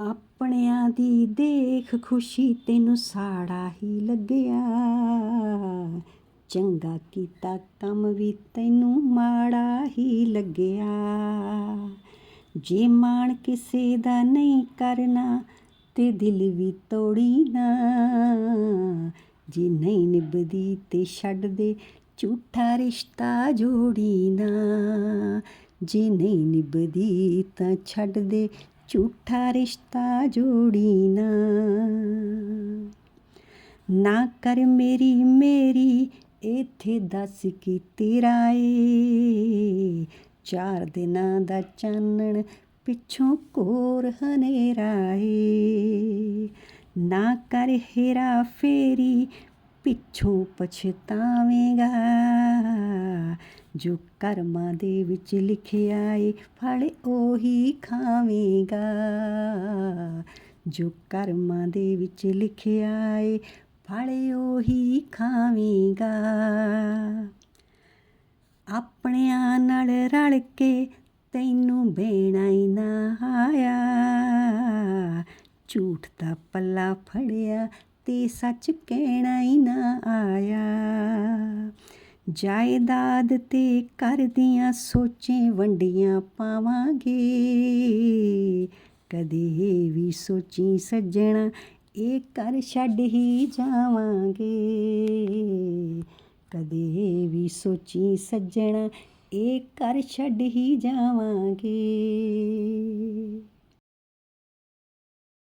ਆਪਣਿਆਂ ਦੀ ਦੇਖ ਖੁਸ਼ੀ ਤੈਨੂੰ ਸਾੜਾ ਹੀ ਲੱਗਿਆ। ਚੰਗਾ ਕੀਤਾ ਕੰਮ ਵੀ ਤੈਨੂੰ ਮਾੜਾ ਹੀ ਲੱਗਿਆ। ਜੇ ਮਾਣ ਕਿਸੇ ਦਾ ਨਹੀਂ ਕਰਨਾ, ਤੇ ਦਿਲ ਵੀ ਤੋੜੀ ਨਾ। ਜੇ ਨਹੀਂ ਨਿਭਦੀ ਤੇ ਛੱਡ ਦੇ, ਝੂਠਾ ਰਿਸ਼ਤਾ ਜੋੜੀ ਨਾ। ਜੇ ਨਹੀਂ ਨਿਭਦੀ ਤਾਂ ਛੱਡ ਦੇ ਝੂਠਾ ਰਿਸ਼ਤਾ ਜੋੜੀ ਨਾ ਨਾ ਕਰ ਮੇਰੀ ਮੇਰੀ ਇੱਥੇ ਦੱਸ ਕੀ ਤੇਰਾ ਏ। ਚਾਰ ਦਿਨਾਂ ਦਾ ਚਾਨਣ ਪਿੱਛੋਂ ਕੋਰ ਹਨੇਰਾ ਏ। ਨਾ ਕਰ ਹੇਰਾ ਫੇਰੀ, ਪਿੱਛੋਂ ਪਛਤਾਵੇਂਗਾ ਜੋ ਕਰਮਾਂ ਦੇ ਵਿੱਚ ਲਿਖਿਆ ਏ, ਫਲ ਉਹੀ ਖਾਵੇਂਗਾ। ਜੋ ਕਰਮਾਂ ਦੇ ਵਿੱਚ ਲਿਖਿਆ ਏ, ਫਲ ਉਹੀ ਖਾਵੇਂਗਾ। ਆਪਣਿਆਂ ਨਾਲ ਰਲ ਕੇ ਤੈਨੂੰ ਬਹਿਣਾ ਹੀ ਨਾ ਆਇਆ। ਝੂਠ ਦਾ ਪੱਲਾ ਫੜਿਆ ਤੇ ਸੱਚ ਕਹਿਣਾ ਹੀ ਨਾ ਆਇਆ। ਜਾਇਦਾਦ ਤੇ ਘਰ ਦੀਆਂ ਸੋਚੇ ਵੰਡੀਆਂ ਪਾਵਾਂਗੇ। ਕਦੇ ਵੀ ਸੋਚੀ ਸੱਜਣਾ, ਇਹ ਘਰ ਛੱਡ ਹੀ ਜਾਵਾਂਗੇ। ਕਦੇ ਵੀ ਸੋਚੀ ਸੱਜਣਾ, ਇਹ ਘਰ ਛੱਡ ਹੀ ਜਾਵਾਂਗੇ।